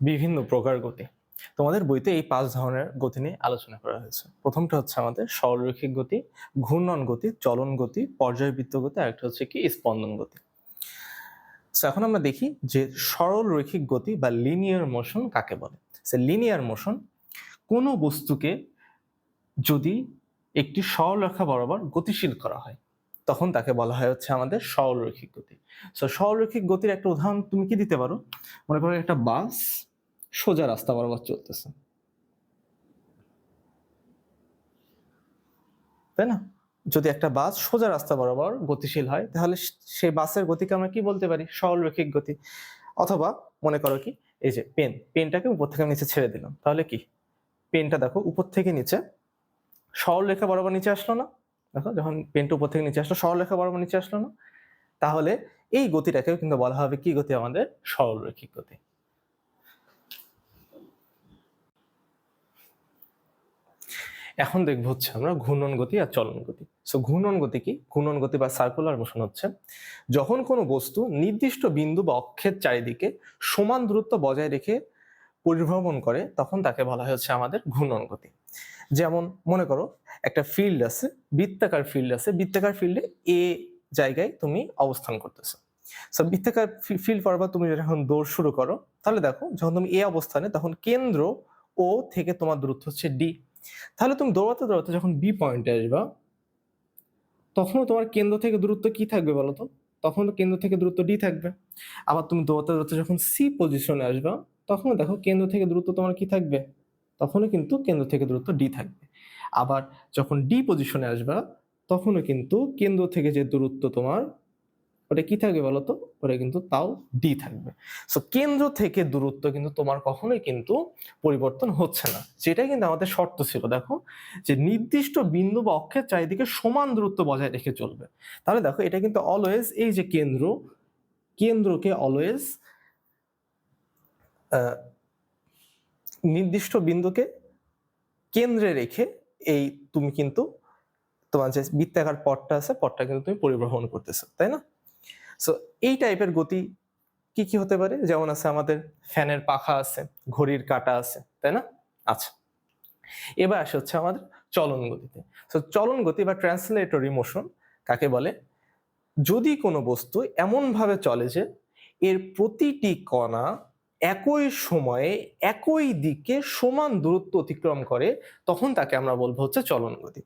বিভিন্ন প্রকার গতি। তোমাদের বইতে এই পাঁচ ধরনের গতি নিয়ে আলোচনা করা হয়েছে। প্রথমটা হচ্ছে আমাদের সরলরৈখিক গতি, ঘূর্ণন গতি, চলন গতি, পর্যায়বৃত্ত গতি, আর একটা হচ্ছে কি স্পন্দন গতি। এখন আমরা দেখি যে সরল রৈখিক গতি বা লিনিয়ার মোশন কাকে বলে? সে লিনিয়ার মোশন কোনো বস্তুকে যদি একটি সরলরেখা বরাবর গতিশীল করা হয়, তখন তাকে বলা হয় হচ্ছে আমাদের সরলরৈখিক গতি। সো সরলরৈখিক গতির একটা উদাহরণ তুমি কি দিতে পারো? মনে করো একটা বাস সোজা রাস্তা বরাবর চলতেছে। তাই না? যদি একটা বাস সোজা রাস্তা বরাবর গতিশীল হয়, তাহলে সেই বাসের গতিকে আমরা কি বলতে পারি? সরলরৈখিক গতি। অথবা মনে করো কি, এই যে পেন, পেনটাকে উপর থেকে নিচে ছেড়ে দিলাম। তাহলে কি? পেনটা দেখো উপর থেকে নিচে, সরলরেখা বরাবর নিচে আসলো না। দেখো যখন পেনটা উপর থেকে নিচে আসলো, সরলরেখা বরাবর নিচে আসলো না। তাহলে এই গতিটাকেও কিন্তু বলা হবে কি গতি? আমাদের সরলরৈখিক গতি। এখন দেখব হচ্ছে আমরা ঘূর্ণন গতি আর চলন গতি। সো ঘূর্ণন গতি কি? ঘূর্ণন গতি বা সার্কুলার মোশন হচ্ছে যখন কোনো বস্তু নির্দিষ্ট বিন্দু বা অক্ষের চারিদিকে সমান দূরত্ব বজায় রেখে পরিভ্রমণ করে, তখন তাকে বলা হচ্ছে আমাদের ঘূর্ণন গতি। যেমন মনে করো একটা ফিল্ড আছে, বৃত্তাকার ফিল্ড আছে, বৃত্তাকার ফিল্ডে এ জায়গায় তুমি অবস্থান করতেছো। সো বৃত্তাকার ফিল্ড পরবার তুমি যখন দৌড় শুরু করো, তাহলে দেখো যখন তুমি এ অবস্থানে, তখন কেন্দ্র ও থেকে তোমার দূরত্ব হচ্ছে ডি তাহলে তুমি দৌড়াতে দৌড়াতে যখন বি পয়েন্টে আসবা, তখনও তোমার কেন্দ্র থেকে দূরত্ব কি থাকবে বলো তো? তখন কেন্দ্র থেকে দূরত্ব ডি থাকবে। আবার তুমি দৌড়াতে দৌড়াতে যখন সি পজিশনে আসবা, তখনও দেখো কেন্দ্র থেকে দূরত্ব তোমার কি থাকবে? তখনও কিন্তু কেন্দ্র থেকে দূরত্ব ডি থাকবে। আবার যখন ডি পজিশনে আসবা, তখনও কিন্তু কেন্দ্র থেকে যে দূরত্ব তোমার ওটা কি থাকবে বলো তো ওটা কিন্তু তাও ডি থাকবে। সো কেন্দ্র থেকে দূরত্ব কিন্তু তোমার কখনোই কিন্তু পরিবর্তন হচ্ছে না। যেটা কিন্তু আমাদের শর্ত ছিল। দেখো, যে নির্দিষ্ট বিন্দু বা অক্ষের চারিদিকে সমান দূরত্ব বজায় রেখে চলবে। তাহলে দেখো, এটা কিন্তু অলওয়েজ এই যে কেন্দ্র, কেন্দ্রকে অলওয়েজ নির্দিষ্ট বিন্দুকে কেন্দ্রে রেখে এই তুমি কিন্তু তোমার যে বৃত্তাকার পথটা আছে পথটা কিন্তু তুমি পরিবহন করতেছো, তাই না? সো এই টাইপের গতি কি কি হতে পারে? যেমন আছে আমাদের ফ্যানের পাখা আছে, ঘড়ির কাঁটা আছে, তাই না? আচ্ছা। এবার আসে হচ্ছে আমাদের চলন গতিতে। সো চলন গতি বা ট্রান্সলেটরি মোশন কাকে বলে? যদি কোনো বস্তু এমনভাবে চলে যে এর প্রতিটি কণা একই সময়ে একই দিকে সমান দূরত্ব অতিক্রম করে, তখন তাকে আমরা বলব হচ্ছে চলন গতি।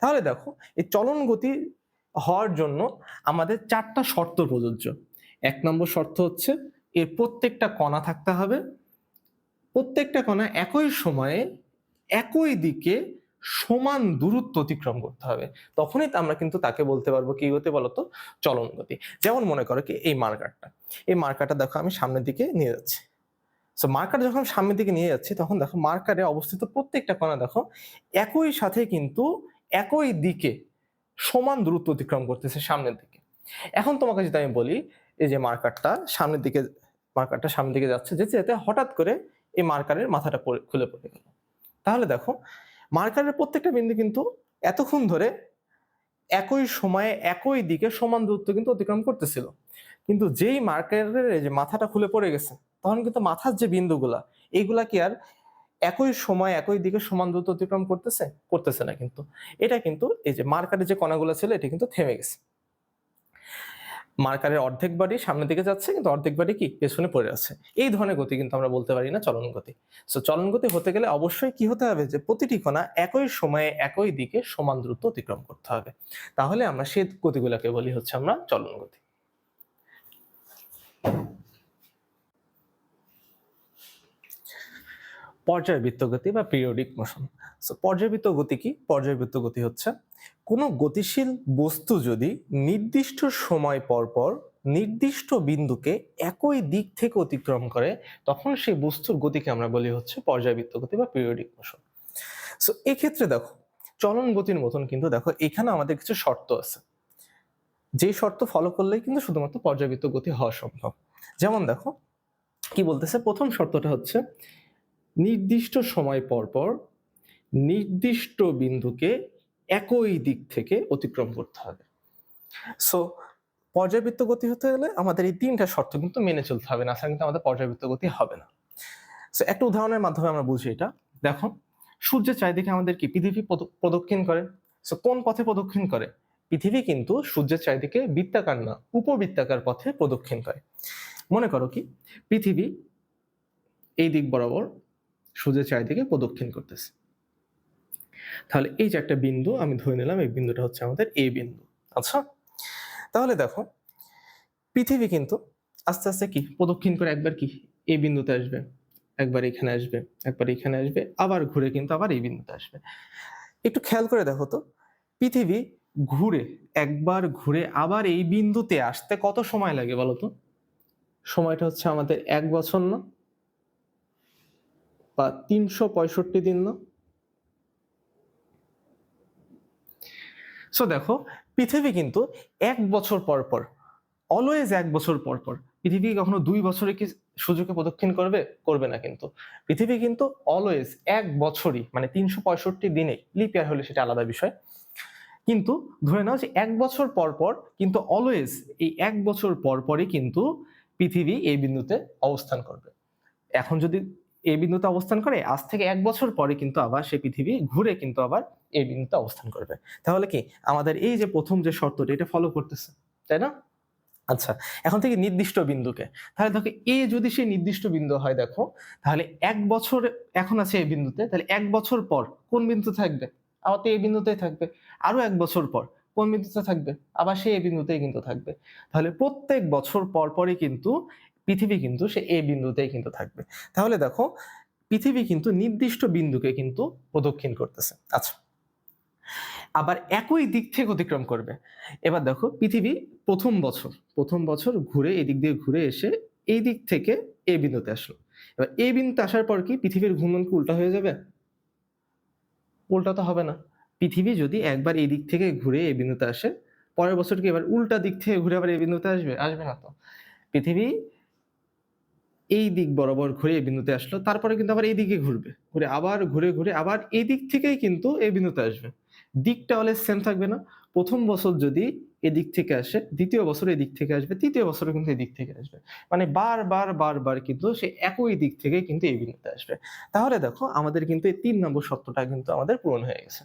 তাহলে দেখো, এই চলন গতি হওয়ার জন্য আমাদের চারটা শর্ত প্রযোজ্য। এক নম্বর শর্ত হচ্ছে এর প্রত্যেকটা কণা থাকতে হবে। প্রত্যেকটা কণা একই সময়ে একই দিকে সমান দূরত্ব অতিক্রম করতে হবে। তখনই আমরা কিন্তু তাকে বলতে পারব কি গতি বলতো? চলন গতি। যেমন মনে করো কি, এই মার্কারটা। এই মার্কারটা দেখো আমি সামনের দিকে নিয়ে যাচ্ছি। সো মার্কার যখন সামনের দিকে নিয়ে যাচ্ছি, তখন দেখো মার্কারে অবস্থিত প্রত্যেকটা কণা দেখো একই সাথে কিন্তু একই দিকে সমান দূরত্ব অতিক্রম করতেছে সামনের দিকে। এখন তোমাকে যদি আমি বলি, এই যে মার্কারটা সামনের দিকে, মার্কারটা সামনের দিকে যাচ্ছে, যেতে যেতে হঠাৎ করে এই মার্কারের মাথাটা খুলে পড়ে গেল। তাহলে দেখো, মার্কারের প্রত্যেকটা বিন্দু কিন্তু এতক্ষণ ধরে একই সময়ে একই দিকে সমান দূরত্ব কিন্তু অতিক্রম করতেছিল। কিন্তু যেই মার্কারের যে মাথাটা খুলে পড়ে গেছে, তখন কিন্তু মাথার যে বিন্দুগুলা এইগুলা কি আর একই সময়, একই দিকে সমান দ্রুত অতিক্রম করতেছে করতেছে না কিন্তু। এটা কিন্তু এই যে মার্কারের যে কণাগুলো ছিল, এটা কিন্তু থেমে গেছে। মার্কারের অর্ধেক বাড়ি সামনের দিকে যাচ্ছে, কিন্তু অর্ধেক বাড়ি কি? পেছনে পড়ে আছে। এই ধরনের গতি কিন্তু আমরা বলতে পারি না চলন গতি। সো চলন গতি হতে গেলে অবশ্যই কি হতে হবে? যে প্রতিটি কণা একই সময়ে, একই দিকে সমান দ্রুত অতিক্রম করতে হবে। তাহলে আমরা সেই গতিগুলোকে বলি হচ্ছে আমরা চলন গতি। পর্যায়বৃত্ত গতি বা পিরিয়ডিক মোশন সো পর্যায়বৃত্ত গতি কি? পর্যায়বৃত্ত গতি হচ্ছে কোনো গতিশীল বস্তু যদি নির্দিষ্ট সময় পর পর নির্দিষ্ট বিন্দুকে একই দিক থেকে অতিক্রম করে, তখন সেই বস্তুর গতিকে আমরা বলি হচ্ছে পর্যায়বৃত্ত গতি বা পিরিয়ডিক মোশন সো এক্ষেত্রে দেখো, চলন গতির মতন কিন্তু দেখো, এখানে আমাদের কিছু শর্ত আছে। যে শর্ত ফলো করলেই কিন্তু শুধুমাত্র পর্যায়বৃত্ত গতি হওয়া সম্ভব। যেমন দেখো, কি বলতেছে? প্রথম শর্তটা হচ্ছে নির্দিষ্ট সময় পর পর নির্দিষ্ট বিন্দুকে একই দিক থেকে অতিক্রম করতে হবে। সো পর্যাবৃত্ত গতি হতে গেলে আমাদের এই তিনটা শর্ত কিন্তু মেনে চলতে হবে, না কিন্তু আমাদের পর্যাবৃত্ত গতি হবে না। সো একটা উদাহরণের মাধ্যমে আমরা বুঝি এটা। দেখো সূর্যের চারিদিকে আমাদের কি? পৃথিবী প্রদ- প্রদক্ষিণ করে। সো কোন পথে প্রদক্ষিণ করে? পৃথিবী কিন্তু সূর্যের চারিদিকে বৃত্তাকার না, উপবৃত্তাকার পথে প্রদক্ষিণ করে। মনে করো কি? পৃথিবী এই দিক বরাবর সূর্যের চারিদিকে প্রদক্ষিণ করতেছে। তাহলে এই যে একটা বিন্দু, আমি ধরে নিলাম এই বিন্দুটা হচ্ছে আমাদের এ বিন্দু। আচ্ছা? তাহলে দেখো, পৃথিবী কিন্তু আস্তে আস্তে কি? প্রদক্ষিণ করে একবার কি? এই বিন্দুতে আসবে, একবার এখানে আসবে, একবার এখানে আসবে, আবার ঘুরে কিন্তু আবার এই বিন্দুতে আসবে। একটু খেয়াল করে দেখো তো, পৃথিবী ঘুরে, একবার ঘুরে আবার এই বিন্দুতে আসতে কত সময় লাগে বলো তো? সময়টা হচ্ছে আমাদের এক বছর না? বা তিনশো পঁয়ষট্টি দিন না? সো দেখো, পৃথিবী কিন্তু এক বছর পর পর অলওয়েজ এক বছর পর পর, পৃথিবী কখনো দুই বছরে কি সুযোগে প্রদক্ষিণ করবে? করবে না কিন্তু। পৃথিবী কিন্তু অলওয়েজ এক বছরই মানে তিনশো পঁয়ষট্টি দিনে লিপ ইয়ার হলে সেটা আলাদা বিষয়। কিন্তু ধরে নাও যে এক বছর পর পর কিন্তু অলওয়েজ এই এক বছর পর পরই কিন্তু পৃথিবী এই বিন্দুতে অবস্থান করবে। এখন যদি এই বিন্দুতে অবস্থান করে, আজ থেকে এক বছর পরে কিন্তু আবার সে পৃথিবী ঘুরে কিন্তু আবার এই বিন্দুতে অবস্থান করবে। তাহলে কি আমাদের এই যে প্রথম যে শর্তটা, এটা ফলো করতেছে, তাই না? আচ্ছা এখন থেকে নির্দিষ্ট বিন্দুকে। তাহলে দেখো, এ যদি সেই নির্দিষ্ট বিন্দু হয়, দেখো, তাহলে এক বছর এখন আছে এই বিন্দুতে, তাহলে এক বছর পর কোন বিন্দু থাকবে? আবার তো এই বিন্দুতেই থাকবে। আরও এক বছর পর কোন বিন্দুতে থাকবে? আবার সে এই বিন্দুতেই কিন্তু থাকবে। তাহলে প্রত্যেক বছর পর পরই কিন্তু পৃথিবী কিন্তু সে এ বিন্দুতেই কিন্তু থাকবে। তাহলে দেখো, পৃথিবী কিন্তু নির্দিষ্ট বিন্দুকে কিন্তু প্রদক্ষিণ করতেছে। আচ্ছা আবার একই দিক থেকে অতিক্রম করবে। এবার দেখো, পৃথিবী প্রথম বছর প্রথম বছর ঘুরে এদিক দিয়ে ঘুরে এসে এই দিক থেকে এ বিন্দুতে আসলো। এবার এ বিন্দুতে আসার পর কি পৃথিবীর ঘূর্ণন কি উল্টা হয়ে যাবে? উল্টা তো হবে না। পৃথিবী যদি একবার এই দিক থেকে ঘুরে এ বিন্দুতে আসে, পরের বছর কি এবার উল্টা দিক থেকে ঘুরে আবার এ বিন্দুতে আসবে? আসবে না তো। পৃথিবী এই দিক বরাবর ঘুরে এই বিন্দুতে আসলো, তারপরে কিন্তু আবার এই দিকে ঘুরবে। ঘুরে আবার ঘুরে ঘুরে আবার এই দিক থেকেই কিন্তু এই বিন্দুতে আসবে। দিকটা হলে সেম থাকবে না। প্রথম বছর যদি এদিক থেকে আসে, দ্বিতীয় বছর এদিক থেকে আসবে, তৃতীয় বছরে কিন্তু এদিক থেকে আসবে। মানে বারবার বারবার কিন্তু সে একই দিক থেকে কিন্তু এই বিন্দুতে আসবে। তাহলে দেখো আমাদের কিন্তু এই তিন নম্বর সত্যটা কিন্তু আমাদের পূরণ হয়ে গেছে।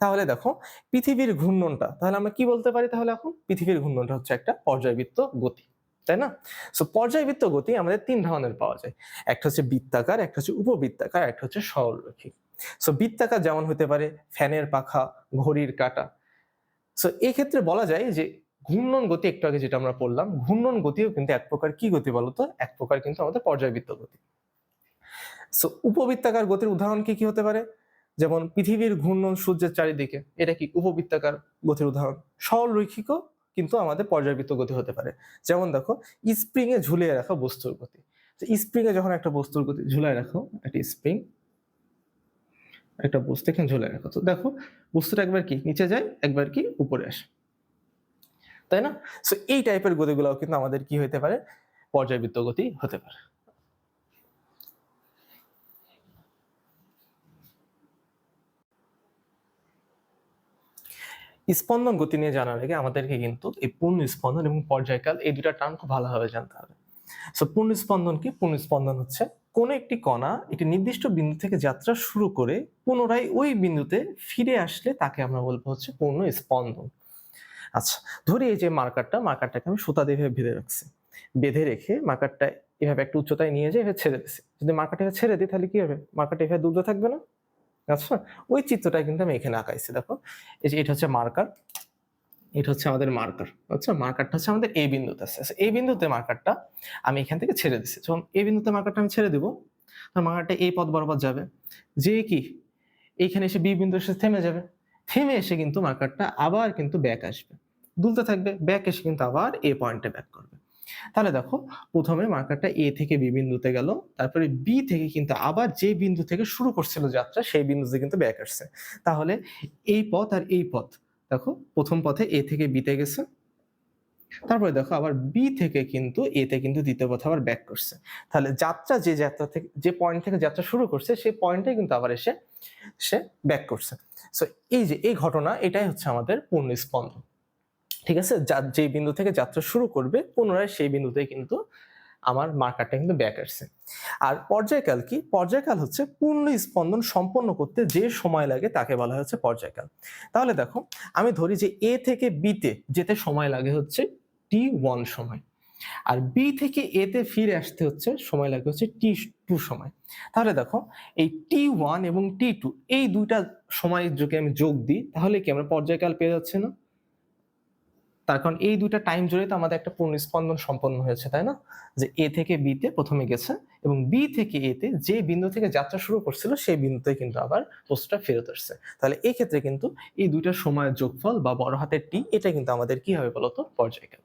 তাহলে দেখো পৃথিবীর ঘূর্ণনটা, তাহলে আমরা কি বলতে পারি তাহলে এখন? পৃথিবীর ঘূর্ণনটা হচ্ছে একটা পর্যায়বৃত্ত গতি। তাই না? সো পর্যায়বৃত্ত গতি আমাদের তিন ধরনের পাওয়া যায়। একটা হচ্ছে বৃত্তাকার, একটা হচ্ছে উপবৃত্তাকার, একটা হচ্ছে সরলরৈখিক সো বৃত্তাকার যেমন হতে পারে, ফ্যানের পাখা, ঘড়ির কাঁটা। সো এই ক্ষেত্রে বলা যায় যে, ঘূর্ণন গতি একটু আগে যেটা আমরা পড়লাম, ঘূর্ণন গতিও কিন্তু এক প্রকার কি গতি বলতো? এক প্রকার কিন্তু আমাদের পর্যায়বৃত্ত গতি। সো উপবৃত্তাকার গতির উদাহরণ কি কি হতে পারে? যেমন পৃথিবীর ঘূর্ণন সূর্যের চারিদিকে, এটা কি উপবৃত্তাকার গতির উদাহরণ? সরল রৈখিকও কিন্তু আমাদের পর্যায়বৃত্ত গতি হতে পারে। যেমন দেখো স্প্রিংয়ে ঝুলিয়ে রাখো বস্তুর গতি। স্প্রিং এ যখন একটা বস্তুর গতি ঝুলাই রাখো, একটা স্প্রিং একটা বস্তু এখানে ঝুলে রাখো। তো দেখো, বস্তুটা একবার কি? নিচে যায়, একবার কি? উপরে আসে। তাই না? সো এই টাইপের গতিগুলো কিন্তু আমাদের কি হতে পারে? পর্যায়বৃত্ত গতি হতে পারে। স্পন্দন গতি নিয়ে জানার আগে আমাদেরকে কিন্তু এই পূর্ণ স্পন্দন এবং পর্যায়কাল এই দুটা টার্ম খুব ভালোভাবে জানতে হবে। সো পূর্ণ স্পন্দন কি? পূর্ণ স্পন্দন হচ্ছে কোনো একটি কণা একটি নির্দিষ্ট বিন্দু থেকে যাত্রা শুরু করে পুনরায় ওই বিন্দুতে ফিরে আসলে তাকে আমরা বলব হচ্ছে পূর্ণ স্পন্দন। আচ্ছা ধরি এই যে মার্কারটা, মার্কারটাকে আমি সুতা দিয়ে বেঁধে রাখছি। বেঁধে রেখে মার্কারটা এভাবে একটা উচ্চতায় নিয়ে যেয়ে এভাবে ছেড়ে দিচ্ছি যদি মার্কারটা ছেড়ে দিই তাহলে কি হবে? মার্কারটা এভাবে দুলতে থাকবে না? আচ্ছা ওই চিত্রটা কিন্তু আমি এখানে আঁকাইছি দেখো। এই যে এটা হচ্ছে মার্কার এটা হচ্ছে আমাদের মার্কার আচ্ছা? মার্কারটা হচ্ছে আমাদের এই বিন্দুতে আছে। আচ্ছা, এই বিন্দুতে মার্কারটা আমি এখান থেকে ছেড়ে দিচ্ছি যখন এই বিন্দুতে মার্কারটা আমি ছেড়ে দিব। তখন মার্কারটা এই পথ বরাবর যাবে। যে কি এইখানে এসে বি বিন্দু এসে থেমে যাবে। থেমে এসে কিন্তু মার্কারটা আবার কিন্তু ব্যাক আসবে। দুলতে থাকবে ব্যাক এসে কিন্তু আবার এ পয়েন্টে ব্যাক করবে। তাহলে দেখো, প্রথমে মার্কারটা এ থেকে বি বিন্দুতে গেল, তারপরে বি থেকে কিন্তু আবার যে বিন্দু থেকে শুরু করছিল যাত্রা, সেই বিন্দুতে কিন্তু ব্যাক আসছে। তাহলে এই পথ আর এই পথ, দেখো, প্রথম পথে এ থেকে বিতে গেছে, তারপরে দেখো আবার বি থেকে কিন্তু এতে কিন্তু দ্বিতীয় পথে আবার ব্যাক করছে। তাহলে যাত্রা যে যাত্রা থেকে, যে পয়েন্ট থেকে যাত্রা শুরু করছে, সেই পয়েন্টে কিন্তু আবার এসে, সে ব্যাক করছে। সো এই যে, এই ঘটনা, এটাই হচ্ছে আমাদের পূর্ণ স্পন্দন ঠিক আছে? যা যে বিন্দু থেকে যাত্রা শুরু করবে, পুনরায় সেই বিন্দুতে কিন্তু আমার মার্কারটা কিন্তু ব্যাক আসছে। আর পর্যায়কাল কি? পর্যায়কাল হচ্ছে পূর্ণ স্পন্দন সম্পন্ন করতে যে সময় লাগে তাকে বলা হচ্ছে পর্যায়কাল। তাহলে দেখো, আমি ধরি যে এ থেকে বিতে যেতে সময় লাগে হচ্ছে টি ওয়ান সময়। আর বি থেকে এতে ফিরে আসতে হচ্ছে সময় লাগে হচ্ছে টি টু সময়। তাহলে দেখো, এই টি ওয়ান এবং টি টু এই দুইটা সময়ের যদি আমি যোগ দিই, তাহলে কি আমরা পর্যায়কাল পেয়ে যাচ্ছে না? তার কারণ এই দুইটা টাইম জুড়ে তো আমাদের একটা পুনঃস্পন্দন সম্পন্ন হয়েছে, তাই না? যে এ থেকে বিতে প্রথমে গেছে এবং বি থেকে এতে যে বিন্দু থেকে যাত্রা শুরু করছিল সেই বিন্দুতে কিন্তু আবার বস্তুটা ফেরত আসছে। তাহলে এই ক্ষেত্রে কিন্তু এই দুইটা সময়ের যোগফল বা বড় হাতের টি এটা কিন্তু আমাদের কি হবে বলতো? পর্যায়কাল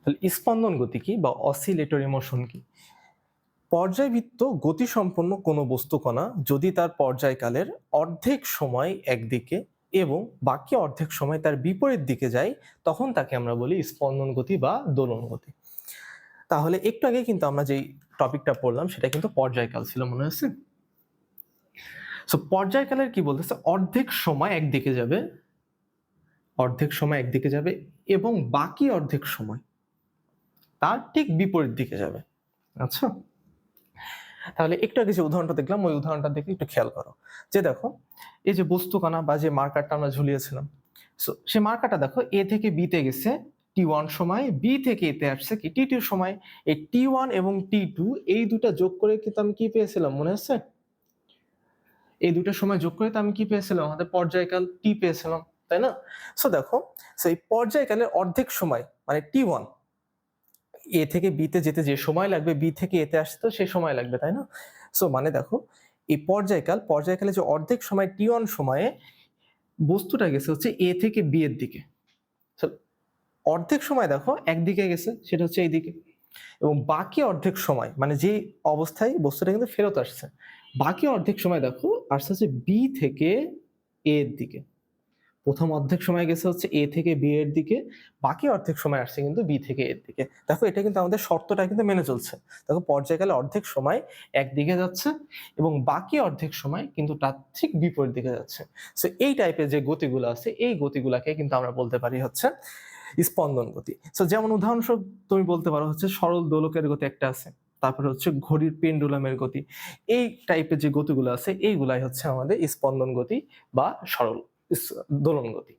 তাহলে স্পন্দন গতি কি বা অসিলেটরি মোশন কি? পর্যায়বৃত্ত গতিসম্পন্ন কোনো বস্তুকণা যদি তার পর্যায়কালের অর্ধেক সময় একদিকে এবং বাকি অর্ধেক সময় তার বিপরীত দিকে যায়, তখন তাকে আমরা বলি স্পন্দন গতি বা দোলন গতি। তাহলে একটু আগে কিন্তু আমরা যেই টপিকটা পড়লাম, সেটা কিন্তু পর্যায়কাল ছিল, মনে হচ্ছে সো পর্যায়কালের কি বলতেছে? অর্ধেক সময় একদিকে যাবে, অর্ধেক সময় একদিকে যাবে এবং বাকি অর্ধেক সময় তার ঠিক বিপরীত দিকে যাবে। আচ্ছা? তাহলে একটু আগে যে উদাহরণটা দেখলাম, ওই উদাহরণটা দেখে একটু খেয়াল করো। যে দেখো, এই যে বস্তুকণা বা যে মার্কারটা আমরা ঝুলিয়েছিলাম সো সেই মার্কারটা দেখো এ থেকে বিতে গেছে টি ওয়ান সময় বি থেকে এতে আসছে কি? টি টু সময়, এই টি ওয়ান এবং টি টু এই দুটা যোগ করে কিন্তু আমি কি পেয়েছিলাম, মনে আছে? এই দুটো সময় যোগ করে তো আমি কি পেয়েছিলাম? আমাদের পর্যায়কাল টি পেয়েছিলাম, তাই না? সো দেখো সেই পর্যায়কালের অর্ধেক সময় মানে টি ওয়ান এ থেকে বিতে যেতে যে সময় লাগবে বি থেকে এতে আসতে তো সেই সময় লাগবে, তাই না? সো মানে দেখো, এই পর্যায়কাল, পর্যায়কালে যে অর্ধেক সময় টি ওয়ান সময়ে বস্তুটা গেছে হচ্ছে এ থেকে বি এর দিকে। অর্ধেক সময় দেখো, একদিকে গেছে, সেটা হচ্ছে এইদিকে। এবং বাকি অর্ধেক সময় মানে যে অবস্থায় বস্তুটা কিন্তু ফেরত আসছে, বাকি অর্ধেক সময় দেখো, আসছে হচ্ছে বি থেকে এ এর দিকে। প্রথম অর্ধেক সময় গেছে হচ্ছে এ থেকে বি এর দিকে, বাকি অর্ধেক সময় আসছে কিন্তু বি থেকে এর দিকে। দেখো, এটা কিন্তু আমাদের শর্তটা কিন্তু মেনে চলছে। দেখো, পর্যায়কালে অর্ধেক সময় একদিকে যাচ্ছে এবং বাকি অর্ধেক সময় কিন্তু তার ঠিক বিপরীত দিকে যাচ্ছে। সো এই টাইপের যে গতিগুলো আছে, এই গতিগুলাকে কিন্তু আমরা বলতে পারি হচ্ছে স্পন্দন গতি। সো যেমন উদাহরণস্বরূপ তুমি বলতে পারো হচ্ছে সরল দোলকের গতি একটা আছে, তারপরে হচ্ছে ঘড়ির পেন্ডুলামের গতি। এই টাইপের যে গতিগুলো আছে, এইগুলাই হচ্ছে আমাদের স্পন্দন গতি বা সরল। দোলন গতি